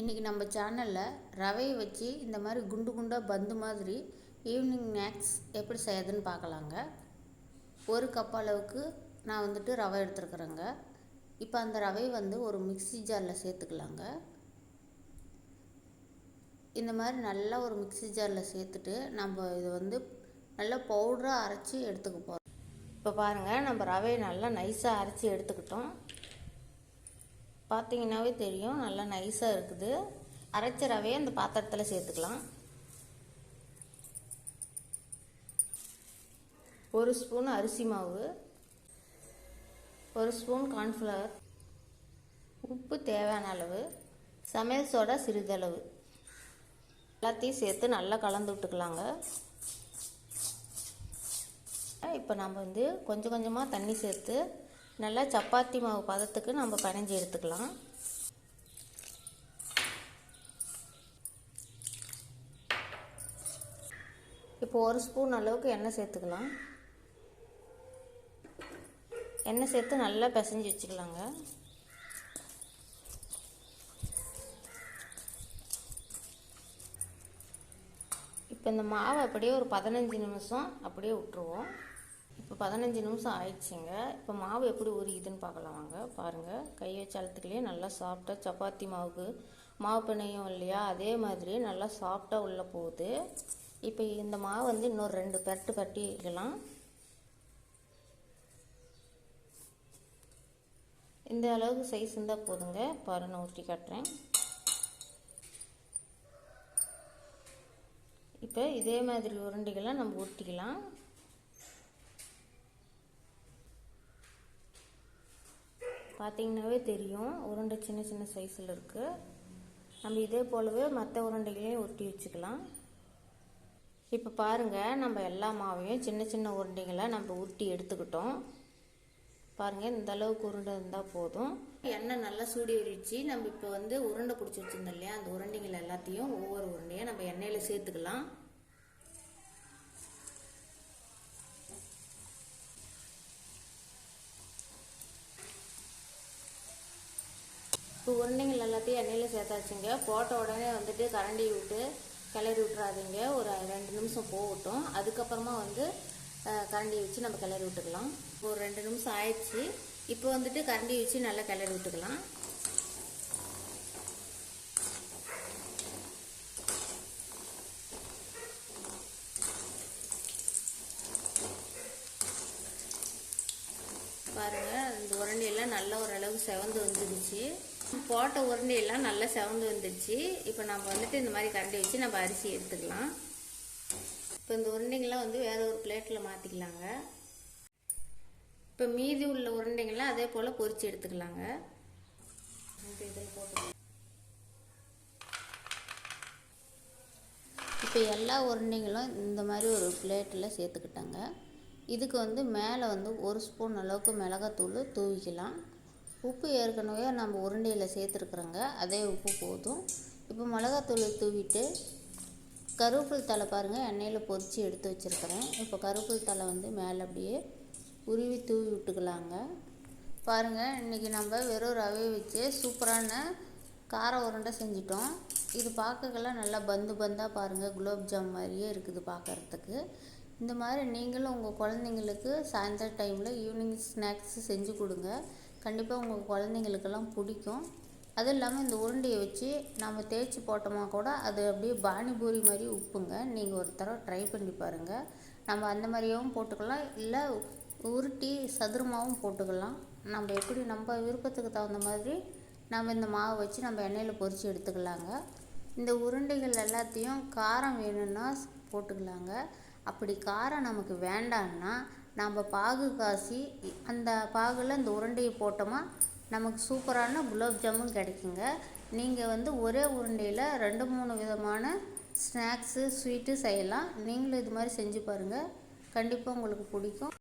இன்றைக்கி நம்ம சேனலில் ரவையை வச்சு இந்த மாதிரி குண்டு குண்டாக பந்து மாதிரி ஈவினிங் ஸ்நாக்ஸ் எப்படி செய்யறதுன்னு பார்க்கலாங்க. ஒரு கப் அளவுக்கு நான் வந்துட்டு ரவை எடுத்துருக்குறேங்க. இப்போ அந்த ரவையை வந்து ஒரு மிக்ஸி ஜாரில் சேர்த்துக்கலாங்க. இந்த மாதிரி நல்லா ஒரு மிக்ஸி ஜாரில் சேர்த்துட்டு நம்ம இது வந்து நல்லா பவுடராக அரைச்சி எடுத்துக்க போகிறோம் இப்போ பாருங்கள் நம்ம ரவையை நல்லா நைஸாக அரைச்சி எடுத்துக்கிட்டோம். பார்த்தீங்கன்னாவே தெரியும். நல்லா நைஸாக இருக்குது. அரைச்ச ரவையை அந்த பாத்திரத்தில் சேர்த்துக்கலாம். ஒரு ஸ்பூன் அரிசி மாவு. ஒரு ஸ்பூன் கார்ன்ஃப்ளவர் உப்பு தேவையான அளவு. சமையல் சோடா சிறிதளவு. எல்லாத்தையும் சேர்த்து நல்லா கலந்து விட்டுக்கலாங்க. இப்போ நம்ம வந்து கொஞ்சம் கொஞ்சமாக தண்ணி சேர்த்து நல்லா சப்பாத்தி மாவு பதத்துக்கு நம்ம பனைஞ்சி எடுத்துக்கலாம். இப்போ ஒரு ஸ்பூன் அளவுக்கு எண்ணெய் சேர்த்துக்கலாம். எண்ணெய் சேர்த்து நல்லா பிசைஞ்சு வச்சுக்கலாங்க. இப்போ இந்த மாவை அப்படியே ஒரு பதினஞ்சு நிமிஷம் அப்படியே விட்டுருவோம். பதினஞ்சு நிமிஷம் ஆயிடுச்சுங்க. இப்போ மாவு எப்படி உரியுதுன்னு பார்க்கலாம் வாங்க. பாருங்கள் கை வச்சு நல்லா சாஃப்டாக சப்பாத்தி மாவுக்கு மாவு பிணையும் இல்லையா? அதே மாதிரி நல்லா சாஃப்டாக உள்ளே போகுது. இப்போ இந்த மாவு வந்து இன்னொரு ரெண்டு பரட்டு கட்டிக்கலாம் இந்த அளவுக்கு சைஸ் இருந்தால் போதுங்க. பாருங்க ஊற்றி காட்டுறேன். இப்போ இதே மாதிரி உருண்டைகள்லாம் நம்ம ஊற்றிக்கலாம் பார்த்தீங்கன்னாவே தெரியும். உருண்டை சின்ன சின்ன சைஸில் இருக்குது நம்ம இதே போலவே மற்ற உருண்டைகளையும் உருட்டி வச்சுக்கலாம். இப்போ பாருங்கள் நம்ம எல்லா மாவையும் சின்ன சின்ன உருண்டைகளை நம்ம உருட்டி எடுத்துக்கிட்டோம். பாருங்கள் இந்த அளவுக்கு உருண்டை இருந்தால் போதும். எண்ணெய் நல்லா சூடி வச்சு நம்ம இப்போ வந்து உருண்டை பிடிச்சி வச்சுருந்தோம் இல்லையா? அந்த உருண்டைகள் எல்லாத்தையும் ஒவ்வொரு உருண்டையும் நம்ம எண்ணெயில் சேர்த்துக்கலாம். இப்போ உருண்டைகள் எல்லாத்தையும் எண்ணெயில் சேர்த்தாச்சுங்க. போட்ட உடனே வந்துட்டு கரண்டி விட்டு கிளறி விட்றாதீங்க ஒரு ரெண்டு நிமிஷம் போகட்டும். அதுக்கப்புறமா வந்து கரண்டி வச்சு நம்ம கிளறி விட்டுக்கலாம். ஒரு ரெண்டு நிமிஷம் ஆயிடுச்சு. இப்போ வந்துட்டு கரண்டி வச்சு நல்லா கிளறி விட்டுக்கலாம். பாருங்கள் இந்த உரண்டியெல்லாம் நல்ல ஓரளவுக்கு செவந்து வந்துடுச்சு. போட்ட உருண்டையெல்லாம் நல்லா செவந்து வந்துடுச்சு. இப்போ நம்ம வந்துட்டு இந்த மாதிரி கரண்டி வச்சு நம்ம அரிசி எடுத்துக்கலாம். இப்போ இந்த உருண்டைங்கள்லாம் வந்து வேற ஒரு பிளேட்டில் மாற்றிக்கலாங்க இப்போ மீதி உள்ள உருண்டைங்கள்லாம் அதே போல் பொரிச்சு எடுத்துக்கலாங்க. இதில் போட்டு இப்போ எல்லா உருண்டைங்களும் இந்த மாதிரி ஒரு பிளேட்டில் சேர்த்துக்கிட்டாங்க. இதுக்கு வந்து மேலே வந்து ஒரு ஸ்பூன் அளவுக்கு மிளகாத்தூள் தூவிக்கலாம். உப்பு ஏற்கனவே நம்ம உருண்டையில் சேர்த்துருக்குறோங்க. அதே உப்பு போதும். இப்போ மிளகாத்தூள் தூவிட்டு கருவேப்பில் தலை பாருங்கள் எண்ணெயில் பொறித்து எடுத்து வச்சுருக்கிறேன். இப்போ கருவேப்பில் தலை வந்து மேலே அப்படியே உருவி தூவி விட்டுக்கலாங்க. பாருங்கள் இன்றைக்கி நம்ம வெறும் ரவையை வச்சு சூப்பரான கார உருண்டை செஞ்சிட்டோம். இது பார்க்கக்கெல்லாம் நல்லா பந்து பந்தாக பாருங்கள் குலோப் ஜாம் மாதிரியே இருக்குது பார்க்குறதுக்கு. இந்த மாதிரி நீங்களும் உங்கள் குழந்தைங்களுக்கு சாயந்தரம் டைமில் ஈவினிங் ஸ்நாக்ஸ் செஞ்சு கொடுங்க. கண்டிப்பாக உங்கள் குழந்தைங்களுக்கெல்லாம் பிடிக்கும். அதுவும் இல்லாமல் இந்த உருண்டையை வச்சு நம்ம தேய்ச்சி போட்டோமா கூட அது அப்படியே பானிபூரி மாதிரி உப்புங்க. நீங்கள் ஒரு தடவை ட்ரை பண்ணி பாருங்கள் நம்ம அந்த மாதிரியாகவும் போட்டுக்கலாம். இல்லை உருட்டி சதுரமாகவும் போட்டுக்கலாம். நம்ம எப்படி நம்ம விருப்பத்துக்கு தகுந்த மாதிரி நம்ம இந்த மாவை வச்சு நம்ம எண்ணெயில் பொறித்து எடுத்துக்கலாங்க. இந்த உருண்டைகள் எல்லாத்தையும் காரம் வேணும்னா போட்டுக்கலாங்க. அப்படி காரம் நமக்கு வேண்டான்னா நாம் பாகு காசி அந்த பாகில் இந்த உருண்டையை போட்டோமா நமக்கு சூப்பரான குலாப் ஜாமுன் கிடைக்குங்க. நீங்கள் வந்து ஒரே உருண்டையில் ரெண்டு மூணு விதமான ஸ்நாக்ஸு ஸ்வீட்டு செய்யலாம். நீங்களும் இது மாதிரி செஞ்சு பாருங்கள் கண்டிப்பாக உங்களுக்கு பிடிக்கும்.